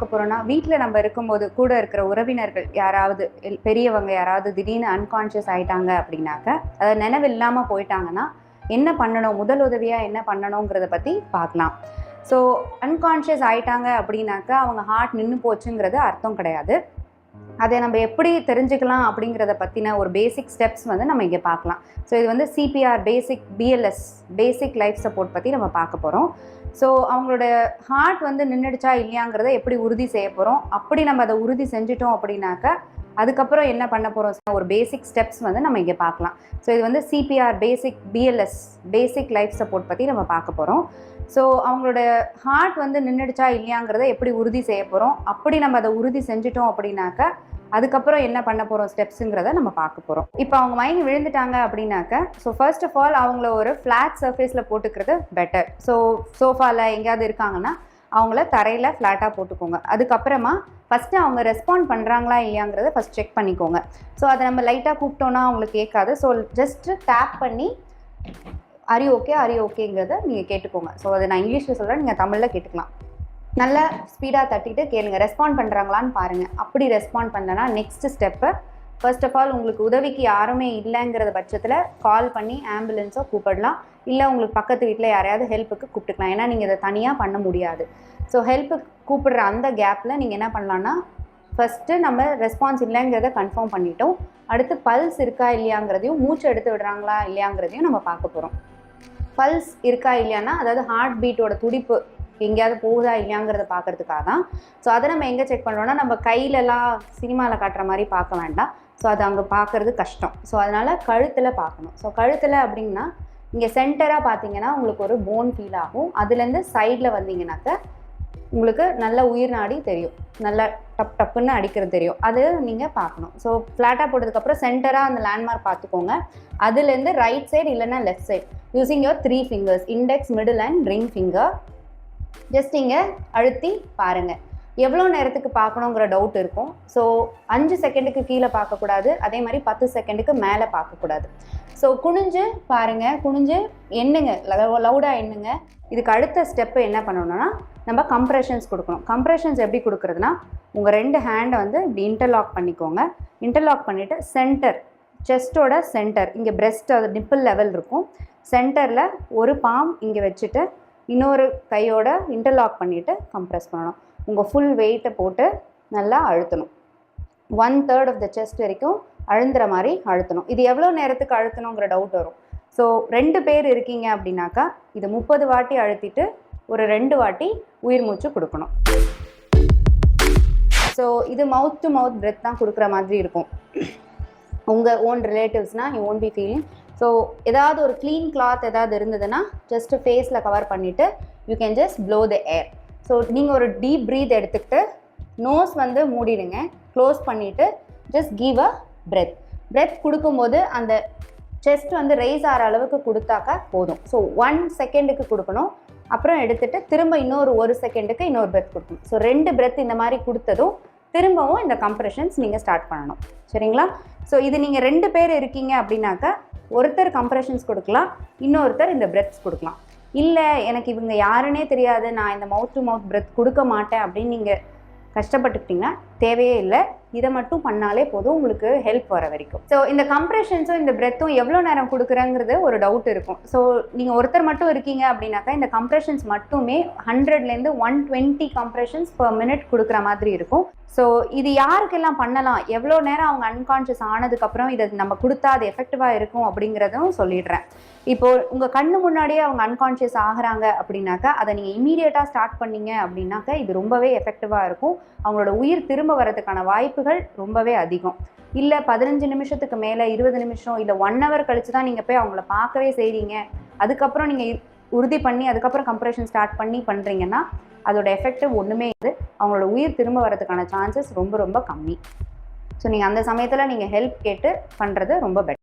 பார்க்க வீட்டில் நம்ம இருக்கும்போது கூட இருக்கிற உறவினர்கள் யாராவது பெரியவங்க யாராவது திடீர்னு அன்கான்ஷியஸ் ஆயிட்டாங்க அப்படின்னாக்க அதாவது நினைவு இல்லாமல் போயிட்டாங்கன்னா என்ன பண்ணணும்? முதல் உதவியாக என்ன பண்ணணுங்கிறத பற்றி பார்க்கலாம். ஸோ அன்கான்ஷியஸ் ஆயிட்டாங்க அப்படின்னாக்கா அவங்க ஹார்ட் நின்று போச்சுங்கிறது அர்த்தம் கிடையாது. அதை நம்ம எப்படி தெரிஞ்சுக்கலாம் அப்படிங்கிறத பற்றின ஒரு பேசிக் ஸ்டெப்ஸ் வந்து நம்ம இங்கே பார்க்கலாம். ஸோ இது வந்து CPR basic BLS basic life support பற்றி நம்ம பார்க்க போகிறோம் ஸோ அவங்களோட ஹார்ட் வந்து நின்றுடுச்சா இல்லையாங்கிறத எப்படி உறுதி செய்ய போகிறோம் அப்படி நம்ம அதை உறுதி செஞ்சிட்டோம் அப்படின்னாக்கா அதுக்கப்புறம் என்ன பண்ண போகிறோம் ஒரு பேசிக் ஸ்டெப்ஸ் வந்து நம்ம இங்கே பார்க்கலாம். ஸோ இது வந்து CPR basic BLS basic life support பற்றி நம்ம பார்க்க போகிறோம் ஸோ அவங்களோட ஹார்ட் வந்து நின்றுடுச்சா இல்லையாங்கிறத எப்படி உறுதி செய்ய போகிறோம் அப்படி நம்ம அதை உறுதி செஞ்சிட்டோம் அப்படின்னாக்கா அதுக்கப்புறம் என்ன பண்ண போகிறோம் ஸ்டெப்ஸுங்கிறத நம்ம பார்க்க போகிறோம் இப்போ அவங்க மயங்கி விழுந்துட்டாங்க அப்படின்னாக்க ஸோ ஃபர்ஸ்ட் ஆஃப் ஆல் அவங்கள ஒரு ஃப்ளாட் சர்ஃபேஸில் போட்டுக்கிறது பெட்டர் ஸோ சோஃபாவில் எங்கேயாவது இருக்காங்கன்னா அவங்கள தரையில் ஃப்ளாட்டாக போட்டுக்கோங்க. அதுக்கப்புறமா ஃபஸ்ட்டு அவங்க ரெஸ்பாண்ட் பண்ணுறாங்களா இல்லையாங்கிறத ஃபஸ்ட் செக் பண்ணிக்கோங்க. ஸோ அதை நம்ம லைட்டாக கூப்பிட்டோன்னா அவங்களுக்கு கேட்காது. ஸோ ஜஸ்ட்டு டேப் பண்ணி அரி ஓகே அரி ஓகேங்கிறத நீங்கள் கேட்டுக்கோங்க. ஸோ அதை நான் இங்கிலீஷில் சொல்கிறேன் நீங்கள் தமிழில் கேட்டுக்கலாம். நல்லா ஸ்பீடாக தட்டிட்டு கேளுங்க. ரெஸ்பாண்ட் பண்ணுறாங்களான்னு பாருங்கள் அப்படி ரெஸ்பாண்ட் பண்ணலன்னா next step first of all உங்களுக்கு உதவிக்கு யாருமே இல்லைங்கிறத பட்சத்தில் கால் பண்ணி ஆம்புலன்ஸோ கூப்பிடலாம். இல்லை உங்களுக்கு பக்கத்து வீட்டில் யாரையாவது ஹெல்ப்புக்கு கூப்பிட்டுக்கலாம். ஏன்னா நீங்கள் இதை தனியாக பண்ண முடியாது. ஸோ ஹெல்ப்புக்கு கூப்பிடுற அந்த கேப்பில் நீங்கள் என்ன பண்ணலான்னா ஃபஸ்ட்டு நம்ம ரெஸ்பான்ஸ் இல்லைங்கிறத கன்ஃபார்ம் பண்ணிட்டோம். அடுத்து பல்ஸ் இருக்கா இல்லையாங்கிறதையும் மூச்சு எடுத்து விடுறாங்களா இல்லையாங்கிறதையும் நம்ம பார்க்க போகிறோம் பல்ஸ் இருக்கா இல்லையானா அதாவது ஹார்ட் பீட்டோட துடிப்பு எங்கேயாவது போகுதா இல்லையாங்கிறத பார்க்கறதுக்காக தான். ஸோ அதை நம்ம எங்கே செக் பண்ணுறோன்னா நம்ம கையிலலாம் சினிமாவில் காட்டுற மாதிரி பார்க்க வேண்டாம். ஸோ அது அங்கே பார்க்கறது கஷ்டம். ஸோ அதனால் கழுத்தில் பார்க்கணும். ஸோ கழுத்தில் அப்படின்னா இங்கே சென்டராக பார்த்தீங்கன்னா உங்களுக்கு ஒரு போன் ஃபீல் ஆகும். அதுலேருந்து சைடில் வந்தீங்கன்னாக்க உங்களுக்கு நல்ல உயிர் நாடி தெரியும். நல்ல டப் டப்புன்னு அடிக்கிறது தெரியும். அது நீங்கள் பார்க்கணும். ஸோ ஃப்ளாட்டாக போட்டதுக்கப்புறம் சென்டராக அந்த லேண்ட்மார்க் பார்த்துக்கோங்க. அதுலேருந்து ரைட் சைடு இல்லைன்னா left side using your three fingers index middle and ring finger just இங்கே அழுத்தி பாருங்கள் எவ்வளோ நேரத்துக்கு பார்க்கணுங்கிற டவுட் இருக்கும். ஸோ அஞ்சு செகண்டுக்கு கீழே பார்க்கக்கூடாது. அதே மாதிரி பத்து செகண்டுக்கு மேலே பார்க்கக்கூடாது. ஸோ குனிஞ்சு பாருங்கள் குனிஞ்சு எண்ணுங்க. லவுடாக எண்ணுங்க. இதுக்கு அடுத்த ஸ்டெப்பு என்ன பண்ணணும்னா நம்ம கம்ப்ரெஷன்ஸ் கொடுக்கணும். கம்ப்ரெஷன்ஸ் எப்படி கொடுக்குறதுனா உங்கள் ரெண்டு ஹேண்டை வந்து இப்படி இன்டர்லாக் பண்ணிக்கோங்க. இன்டர்லாக் பண்ணிவிட்டு சென்டர் செஸ்ட்டோட சென்டர் இங்கே பிரெஸ்ட் அது நிப்பிள் லெவல் இருக்கும். சென்டரில் ஒரு பாம் இங்கே வச்சுட்டு இன்னொரு கையோட இன்டர்லாக் பண்ணிவிட்டு கம்ப்ரெஸ் பண்ணணும். உங்கள் ஃபுல் வெயிட்டை போட்டு நல்லா அழுத்தணும். One third of the chest வரைக்கும் அழுந்துற மாதிரி அழுத்தணும். இது எவ்வளோ நேரத்துக்கு அழுத்தணுங்கிற டவுட் வரும். ஸோ ரெண்டு பேர் இருக்கீங்க அப்படின்னாக்கா இது முப்பது வாட்டி அழுத்திட்டு ஒரு ரெண்டு வாட்டி உயிர் மூச்சு கொடுக்கணும். ஸோ இது மவுத் டு மவுத் பிரெத் தான் கொடுக்குற மாதிரி இருக்கும். உங்கள் own ரிலேட்டிவ்ஸ்னால் you own be feeling so ஏதாவது ஒரு க்ளீன் கிளாத் ஏதாவது இருந்ததுன்னா ஜஸ்ட் ஃபேஸில் கவர் பண்ணிவிட்டு you can just blow the air so நீங்கள் ஒரு டீப் ப்ரீத் எடுத்துக்கிட்டு நோஸ் வந்து மூடிடுங்க. க்ளோஸ் பண்ணிவிட்டு just give a breath breath கொடுக்கும்போது அந்த செஸ்ட் வந்து ரைஸ் ஆகிற அளவுக்கு கொடுத்தாக்கா போதும். ஸோ ஒன் செகண்டுக்கு கொடுக்கணும். அப்புறம் எடுத்துட்டு திரும்ப இன்னொரு ஒரு செகண்டுக்கு இன்னொரு பிரெத் கொடுக்கணும். ஸோ ரெண்டு பிரெத் இந்த மாதிரி கொடுத்ததும் திரும்பவும் இந்த கம்ப்ரெஷன்ஸ் நீங்கள் ஸ்டார்ட் பண்ணணும். சரிங்களா? ஸோ இது நீங்கள் ரெண்டு பேர் இருக்கீங்க அப்படின்னாக்கா ஒருத்தர் கம்ப்ரெஷன்ஸ் கொடுக்கலாம் இன்னொருத்தர் இந்த பிரெத்ஸ் கொடுக்கலாம். இல்லை எனக்கு இவங்க யாருன்னே தெரியாது நான் இந்த மவுத் டு மவுத் பிரெத் கொடுக்க மாட்டேன் அப்படின்னு நீங்கள் கஷ்டப்பட்டுக்கிட்டிங்கன்னா தேவையே இல்லை. இதை மட்டும் பண்ணாலே போதும். உங்களுக்கு ஹெல்ப் வர வரைக்கும். ஸோ இந்த கம்ப்ரெஷன்ஸும் இந்த பிரெத்தும் எவ்வளோ நேரம் கொடுக்குறங்கிறது ஒரு டவுட் இருக்கும். ஸோ நீங்கள் ஒருத்தர் மட்டும் இருக்கீங்க அப்படின்னாக்கா இந்த கம்ப்ரெஷன்ஸ் மட்டுமே ஹண்ட்ரட்லேருந்து one twenty compressions per minute கொடுக்குற மாதிரி இருக்கும். ஸோ இது யாருக்கெல்லாம் பண்ணலாம்? எவ்வளோ நேரம் அவங்க அன்கான்ஷியஸ் ஆனதுக்கப்புறம் இதை நம்ம கொடுத்தா அது எஃபெக்டிவாக இருக்கும் அப்படிங்கிறதும் சொல்லிடுறேன். இப்போ உங்கள் கண்ணு முன்னாடியே அவங்க அன்கான்ஷியஸ் ஆகுறாங்க அப்படின்னாக்கா அதை நீங்கள் இமீடியட்டாக ஸ்டார்ட் பண்ணீங்க அப்படின்னாக்கா இது ரொம்பவே எஃபெக்டிவாக இருக்கும். அவங்களோட உயிர் திரும்ப திரும்ப வரதுக்கான வாய்ப்புகள் ரொம்பவே அதிகம். இல்லை பதினஞ்சு நிமிஷத்துக்கு மேலே இருபது நிமிஷம் இல்லை ஒன் ஹவர் கழிச்சு தான் நீங்கள் போய் அவங்கள பார்க்கவே செய்கிறீங்க அதுக்கப்புறம் நீங்கள் உறுதி பண்ணி அதுக்கப்புறம் கம்ப்ரெஷன் ஸ்டார்ட் பண்ணி பண்ணுறீங்கன்னா அதோட எஃபெக்டிவ் ஒன்றுமே இது அவங்களோட உயிர் திரும்ப வரதுக்கான சான்சஸ் ரொம்ப ரொம்ப கம்மி. ஸோ நீங்கள் அந்த சமயத்தில் நீங்கள் ஹெல்ப் கேட்டு பண்ணுறது ரொம்ப பெட்டர்